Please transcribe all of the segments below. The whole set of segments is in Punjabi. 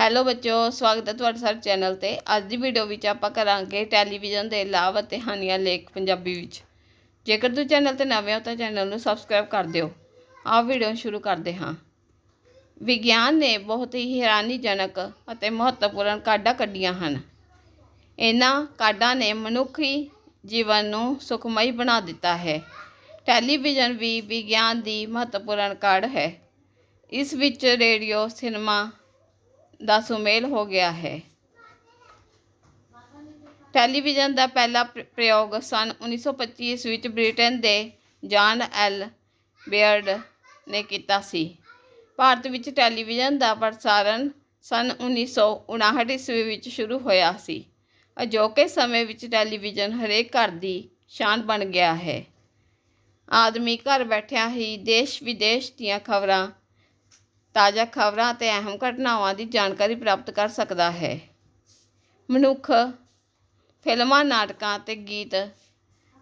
ਹੈਲੋ ਬੱਚੋ ਸਵਾਗਤ ਹੈ ਤੁਹਾਡਾ ਸਾਡੇ ਚੈਨਲ ਤੇ। ਅੱਜ ਦੀ ਵੀਡੀਓ ਵਿੱਚ ਆਪਾਂ ਕਰਾਂਗੇ ਟੈਲੀਵਿਜ਼ਨ ਦੇ ਲਾਭ ਅਤੇ ਹਾਨੀਆਂ ਲੇਖ ਪੰਜਾਬੀ ਵਿੱਚ। ਜੇਕਰ ਤੁਸੀਂ ਚੈਨਲ ਤੇ ਨਵੇਂ ਹੋ ਤਾਂ ਚੈਨਲ ਨੂੰ ਸਬਸਕ੍ਰਾਈਬ ਕਰ ਦਿਓ। ਆਹ ਵੀਡੀਓ ਸ਼ੁਰੂ ਕਰਦੇ ਹਾਂ। ਵਿਗਿਆਨ ਨੇ ਬਹੁਤ ਹੀ ਹੈਰਾਨੀਜਨਕ ਅਤੇ ਮਹੱਤਵਪੂਰਨ ਕਾਢਾਂ ਕੱਢੀਆਂ ਹਨ। ਇਹਨਾਂ ਕਾਢਾਂ ਨੇ ਮਨੁੱਖੀ ਜੀਵਨ ਨੂੰ ਸੁਖਮਈ ਬਣਾ ਦਿੱਤਾ ਹੈ। ਟੈਲੀਵਿਜ਼ਨ ਵੀ ਵਿਗਿਆਨ ਦੀ ਮਹੱਤਵਪੂਰਨ ਕਾਢ ਹੈ। ਇਸ ਵਿੱਚ ਰੇਡੀਓ ਸਿਨੇਮਾ ਦਾ ਸੁਮੇਲ ਹੋ ਗਿਆ ਹੈ। ਟੈਲੀਵਿਜ਼ਨ ਦਾ ਪਹਿਲਾ ਪ੍ਰ- ਪ੍ਰਯੋਗ ਸਨ 1925 ਈਸਵੀ ਵਿੱਚ ਬ੍ਰਿਟੇਨ ਦੇ ਜਾਨ ਐਲ ਬੇਅਰਡ ਨੇ ਕੀਤਾ ਸੀ। ਭਾਰਤ ਵਿੱਚ ਟੈਲੀਵਿਜ਼ਨ ਦਾ ਪ੍ਰਸਾਰਣ ਸਨ 1959 ਈਸਵੀ ਵਿੱਚ ਸ਼ੁਰੂ ਹੋਇਆ ਸੀ। ਅਜੋਕੇ ਸਮੇਂ ਵਿੱਚ ਟੈਲੀਵਿਜ਼ਨ ਹਰੇਕ ਘਰ ਦੀ ਸ਼ਾਨ ਬਣ ਗਿਆ ਹੈ। ਆਦਮੀ ਘਰ ਬੈਠਿਆਂ ਹੀ ਦੇਸ਼ ਵਿਦੇਸ਼ ਦੀਆਂ ਖਬਰਾਂ ਤਾਜ਼ਾ ਖਬਰਾਂ ਅਤੇ ਅਹਿਮ ਘਟਨਾਵਾਂ ਦੀ ਜਾਣਕਾਰੀ ਪ੍ਰਾਪਤ ਕਰ ਸਕਦਾ ਹੈ। ਮਨੁੱਖ ਫਿਲਮਾਂ, ਨਾਟਕਾਂ ਅਤੇ ਗੀਤ,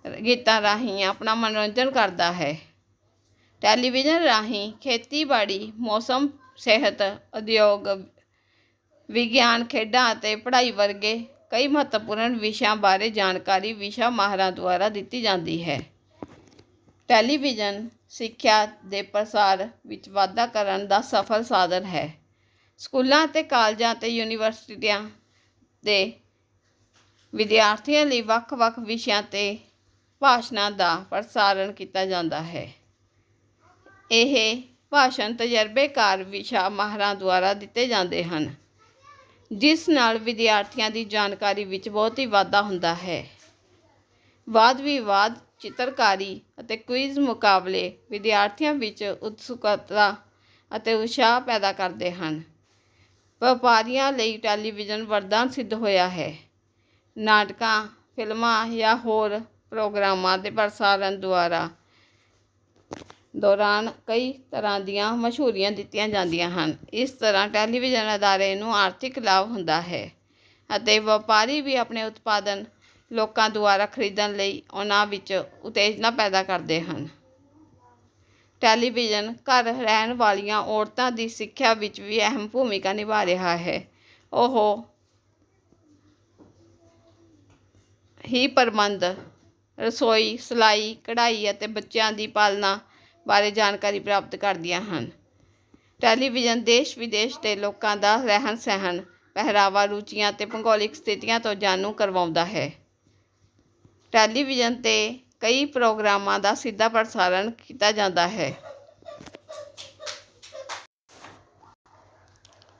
ਗੀਤਾਂ ਰਾਹੀਂ ਆਪਣਾ ਮਨੋਰੰਜਨ ਕਰਦਾ ਹੈ। ਟੈਲੀਵਿਜ਼ਨ ਰਾਹੀਂ ਖੇਤੀਬਾੜੀ, ਮੌਸਮ, ਸਿਹਤ, ਉਦਯੋਗ, ਵਿਗਿਆਨ, ਖੇਡਾਂ ਅਤੇ ਪੜ੍ਹਾਈ ਵਰਗੇ ਕਈ ਮਹੱਤਵਪੂਰਨ ਵਿਸ਼ਿਆਂ ਬਾਰੇ ਜਾਣਕਾਰੀ ਵਿਸ਼ਾ ਮਾਹਰਾਂ ਦੁਆਰਾ ਦਿੱਤੀ ਜਾਂਦੀ ਹੈ। ਟੈਲੀਵਿਜ਼ਨ ਸਿੱਖਿਆ ਦੇ ਪ੍ਰਸਾਰ ਵਿੱਚ ਵਾਧਾ ਕਰਨ ਦਾ ਸਫਲ ਸਾਧਨ ਹੈ। ਸਕੂਲਾਂ ਅਤੇ ਕਾਲਜਾਂ ਅਤੇ ਯੂਨੀਵਰਸਿਟੀਆਂ ਦੇ ਵਿਦਿਆਰਥੀਆਂ ਲਈ ਵੱਖ-ਵੱਖ ਵਿਸ਼ਿਆਂ ਤੇ ਭਾਸ਼ਣਾਂ ਦਾ ਪ੍ਰਸਾਰਣ ਕੀਤਾ ਜਾਂਦਾ ਹੈ। ਇਹ ਭਾਸ਼ਣ ਤਜਰਬੇਕਾਰ ਵਿਸ਼ਾ ਮਾਹਰਾਂ ਦੁਆਰਾ ਦਿੱਤੇ ਜਾਂਦੇ ਹਨ, ਜਿਸ ਨਾਲ ਵਿਦਿਆਰਥੀਆਂ ਦੀ ਜਾਣਕਾਰੀ ਵਿੱਚ ਬਹੁਤ ਹੀ ਵਾਧਾ ਹੁੰਦਾ ਹੈ। ਵਾਦ ਵਿਵਾਦ ਚਿੱਤਰਕਾਰੀ ਅਤੇ ਕੁਇਜ਼ ਮੁਕਾਬਲੇ ਵਿਦਿਆਰਥੀਆਂ ਵਿੱਚ ਉਤਸੁਕਤਾ ਅਤੇ ਉਤਸ਼ਾਹ ਪੈਦਾ ਕਰਦੇ ਹਨ। ਵਪਾਰੀਆਂ ਲਈ ਟੈਲੀਵਿਜ਼ਨ ਵਰਦਾਨ ਸਿੱਧ ਹੋਇਆ ਹੈ। ਨਾਟਕਾਂ, ਫਿਲਮਾਂ ਜਾਂ ਹੋਰ ਪ੍ਰੋਗਰਾਮਾਂ ਦੇ ਪ੍ਰਸਾਰਣ ਦੁਆਰਾ ਦੌਰਾਨ ਕਈ ਤਰ੍ਹਾਂ ਦੀਆਂ ਮਸ਼ਹੂਰੀਆਂ ਦਿੱਤੀਆਂ ਜਾਂਦੀਆਂ ਹਨ। ਇਸ ਤਰ੍ਹਾਂ ਟੈਲੀਵਿਜ਼ਨ ਅਦਾਰੇ ਨੂੰ ਆਰਥਿਕ ਲਾਭ ਹੁੰਦਾ ਹੈ ਅਤੇ ਵਪਾਰੀ ਵੀ ਆਪਣੇ ਉਤਪਾਦਨ ਲੋਕਾਂ ਦੁਆਰਾ ਖਰੀਦਣ ਲਈ ਉਹਨਾਂ ਵਿੱਚ ਉਤੇਜਨਾ ਪੈਦਾ ਕਰਦੇ ਹਨ। ਟੈਲੀਵਿਜ਼ਨ ਘਰ ਰਹਿਣ ਵਾਲੀਆਂ ਔਰਤਾਂ ਦੀ ਸਿੱਖਿਆ ਵਿੱਚ ਵੀ ਅਹਿਮ ਭੂਮਿਕਾ ਨਿਭਾ ਰਿਹਾ ਹੈ। ਉਹ ਹੀ ਪ੍ਰਬੰਧ, ਰਸੋਈ, ਸਿਲਾਈ, ਕਢਾਈ ਅਤੇ ਬੱਚਿਆਂ ਦੀ ਪਾਲਣਾ ਬਾਰੇ ਜਾਣਕਾਰੀ ਪ੍ਰਾਪਤ ਕਰਦੀਆਂ ਹਨ। ਟੈਲੀਵਿਜ਼ਨ ਦੇਸ਼ ਵਿਦੇਸ਼ ਦੇ ਲੋਕਾਂ ਦਾ ਰਹਿਣ ਸਹਿਣ ਪਹਿਰਾਵਾ, ਰੁਚੀਆਂ ਅਤੇ ਭੂਗੋਲਿਕ ਸਥਿਤੀਆਂ ਤੋਂ ਜਾਣੂ ਕਰਵਾਉਂਦਾ ਹੈ। ਟੈਲੀਵਿਜ਼ਨ ਤੇ ਕਈ ਪ੍ਰੋਗਰਾਮਾਂ ਦਾ ਸਿੱਧਾ ਪ੍ਰਸਾਰਣ ਕੀਤਾ ਜਾਂਦਾ ਹੈ।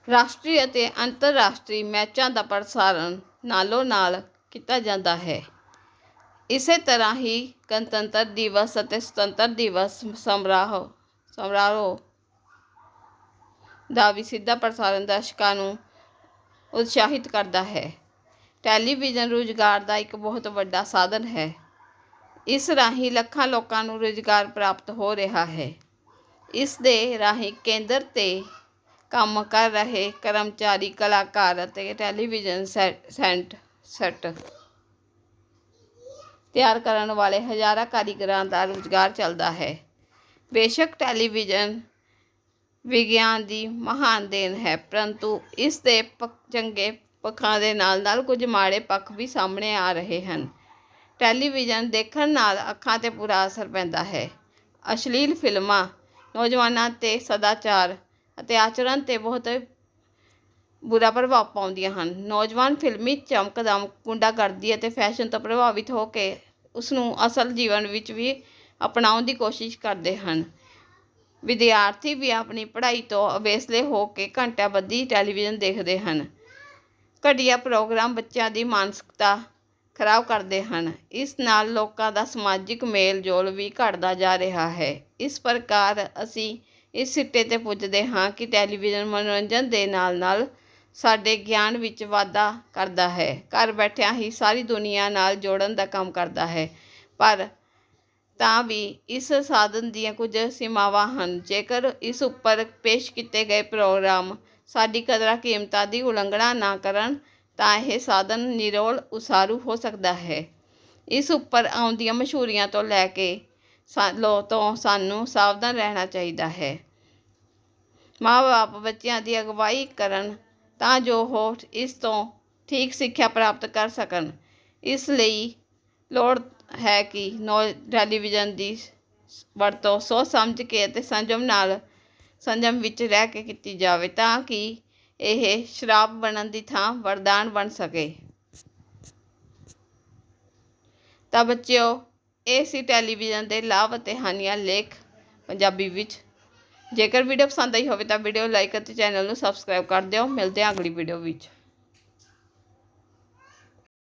ਰਾਸ਼ਟਰੀ ਅਤੇ ਅੰਤਰਰਾਸ਼ਟਰੀ ਮੈਚਾਂ ਦਾ ਪ੍ਰਸਾਰਣ ਨਾਲੋਂ ਨਾਲ ਕੀਤਾ ਜਾਂਦਾ ਹੈ। ਇਸੇ ਤਰ੍ਹਾਂ ਹੀ ਗਣਤੰਤਰ ਦਿਵਸ ਅਤੇ ਸੁਤੰਤਰ ਦਿਵਸ ਸਮਰਾਹ ਸਮਾਰੋਹ ਦਾ ਵੀ ਸਿੱਧਾ ਪ੍ਰਸਾਰਣ ਦਰਸ਼ਕਾਂ ਨੂੰ ਉਤਸ਼ਾਹਿਤ ਕਰਦਾ ਹੈ। ਟੈਲੀਵਿਜ਼ਨ ਰੁਜ਼ਗਾਰ ਦਾ ਇੱਕ ਬਹੁਤ ਵੱਡਾ ਸਾਧਨ ਹੈ। ਇਸ ਰਾਹੀਂ ਲੱਖਾਂ ਲੋਕਾਂ ਨੂੰ ਰੁਜ਼ਗਾਰ ਪ੍ਰਾਪਤ ਹੋ ਰਿਹਾ ਹੈ। ਇਸ ਦੇ ਰਾਹੀਂ ਕੇਂਦਰ ਤੇ ਕੰਮ ਕਰ ਰਹੇ ਕਰਮਚਾਰੀ, ਕਲਾਕਾਰ ਅਤੇ ਟੈਲੀਵਿਜ਼ਨ ਸੈ, ਸੈਂਟ, ਸੈੱਟ ਤਿਆਰ ਕਰਨ ਵਾਲੇ ਹਜ਼ਾਰਾਂ ਕਾਰੀਗਰਾਂ ਦਾ ਰੁਜ਼ਗਾਰ ਚੱਲਦਾ ਹੈ। ਬੇਸ਼ੱਕ ਟੈਲੀਵਿਜ਼ਨ ਵਿਗਿਆਨ ਦੀ ਮਹਾਨ ਦੇਣ ਹੈ, ਪਰੰਤੂ ਇਸ ਦੇ ਚੰਗੇ ਪੱਖਾਂ ਦੇ ਨਾਲ ਨਾਲ ਕੁਝ ਮਾੜੇ ਪੱਖ ਵੀ ਸਾਹਮਣੇ ਆ ਰਹੇ ਹਨ। ਟੈਲੀਵਿਜ਼ਨ ਦੇਖਣ ਨਾਲ ਅੱਖਾਂ ਤੇ ਬੁਰਾ ਅਸਰ ਪੈਂਦਾ ਹੈ। ਅਸ਼ਲੀਲ ਫਿਲਮਾਂ, ਨੌਜਵਾਨਾਂ ਤੇ ਸਦਾਚਾਰ ਅਤੇ ਆਚਰਣ ਤੇ ਬਹੁਤ ਬੁਰਾ ਪ੍ਰਭਾਵ ਪਾਉਂਦੀਆਂ ਹਨ। ਨੌਜਵਾਨ ਫਿਲਮੀ ਚਮਕਦਮ, ਗੁੰਡਾਗਰਦੀ ਅਤੇ ਫੈਸ਼ਨ ਤੋਂ ਪ੍ਰਭਾਵਿਤ ਹੋ ਕੇ ਉਸ ਨੂੰ ਅਸਲ ਜੀਵਨ ਵਿੱਚ ਵੀ ਅਪਣਾਉਣ ਦੀ ਕੋਸ਼ਿਸ਼ ਕਰਦੇ ਹਨ। ਵਿਦਿਆਰਥੀ ਵੀ ਆਪਣੀ ਪੜ੍ਹਾਈ ਤੋਂ ਅਵੇਸਲੇ ਹੋ ਕੇ ਘੰਟਿਆਂ ਬੱਧੀ ਟੈਲੀਵਿਜ਼ਨ ਦੇਖਦੇ ਹਨ। ਘਟੀਆ ਪ੍ਰੋਗਰਾਮ ਬੱਚਿਆਂ ਦੀ ਮਾਨਸਿਕਤਾ ਖਰਾਬ ਕਰਦੇ ਹਨ। ਇਸ ਨਾਲ ਲੋਕਾਂ ਦਾ ਸਮਾਜਿਕ ਮੇਲ ਜੋਲ ਵੀ ਘਟਦਾ ਜਾ ਰਿਹਾ ਹੈ। ਇਸ ਪ੍ਰਕਾਰ ਅਸੀਂ ਇਸ ਸਿੱਟੇ ਤੇ ਪੁੱਜਦੇ ਹਾਂ ਕਿ ਟੈਲੀਵਿਜ਼ਨ ਮਨੋਰੰਜਨ ਦੇ ਨਾਲ ਨਾਲ ਸਾਡੇ ਗਿਆਨ ਵਿੱਚ ਵਾਧਾ ਕਰਦਾ ਹੈ। ਘਰ ਬੈਠਿਆਂ ਹੀ ਸਾਰੀ ਦੁਨੀਆ ਨਾਲ ਜੋੜਨ ਦਾ ਕੰਮ ਕਰਦਾ ਹੈ। ਪਰ ਤਾਂ ਵੀ ਇਸ ਸਾਧਨ ਦੀਆਂ ਕੁਝ ਸੀਮਾਵਾਂ ਹਨ। ਜੇਕਰ ਇਸ ਉੱਪਰ ਪੇਸ਼ ਕੀਤੇ ਗਏ ਪ੍ਰੋਗਰਾਮ ਸਾਡੀ ਕਦਰਾਂ ਕੀਮਤਾਂ ਦੀ ਉਲੰਘਣਾ ਨਾ ਕਰਨ ਤਾਂ ਇਹ ਸਾਧਨ ਨਿਰੋਲ ਉਸਾਰੂ ਹੋ ਸਕਦਾ ਹੈ। ਇਸ ਉੱਪਰ ਆਉਂਦੀਆਂ ਮਸ਼ਹੂਰੀਆਂ ਤੋਂ ਲੈ ਕੇ ਲੋ ਤੋਂ ਸਾਨੂੰ ਸਾਵਧਾਨ ਰਹਿਣਾ ਚਾਹੀਦਾ ਹੈ। ਮਾਂ ਬਾਪ ਬੱਚਿਆਂ ਦੀ ਅਗਵਾਈ ਕਰਨ ਤਾਂ ਜੋ ਉਹ ਇਸ ਤੋਂ ਠੀਕ ਸਿੱਖਿਆ ਪ੍ਰਾਪਤ ਕਰ ਸਕਣ। ਇਸ ਲਈ ਲੋੜ ਹੈ ਕਿ ਨੋ ਟੈਲੀਵਿਜ਼ਨ ਦੀ ਵਰਤੋਂ ਸੋਚ ਸਮਝ ਕੇ ਅਤੇ ਸੰਜਮ ਨਾਲ ਸੰਜਮ ਵਿੱਚ ਰਹਿ ਕੇ ਕੀਤੀ ਜਾਵੇ ਤਾਂ ਕਿ ਇਹ ਸ਼ਰਾਬ ਬਣਨ ਦੀ ਥਾਂ ਵਰਦਾਨ ਬਣ ਸਕੇ। ਤਾਂ ਬੱਚਿਓ, ਇਹ ਸੀ ਟੈਲੀਵਿਜ਼ਨ ਦੇ ਲਾਭ ਅਤੇ ਹਾਨੀਆਂ ਲੇਖ ਪੰਜਾਬੀ ਵਿੱਚ। ਜੇਕਰ ਵੀਡੀਓ ਪਸੰਦ ਆਈ ਹੋਵੇ ਤਾਂ ਵੀਡੀਓ ਲਾਈਕ ਅਤੇ ਚੈਨਲ ਨੂੰ ਸਬਸਕ੍ਰਾਈਬ ਕਰ ਦਿਓ। ਮਿਲਦੇ ਹਾਂ ਅਗਲੀ ਵੀਡੀਓ ਵਿੱਚ।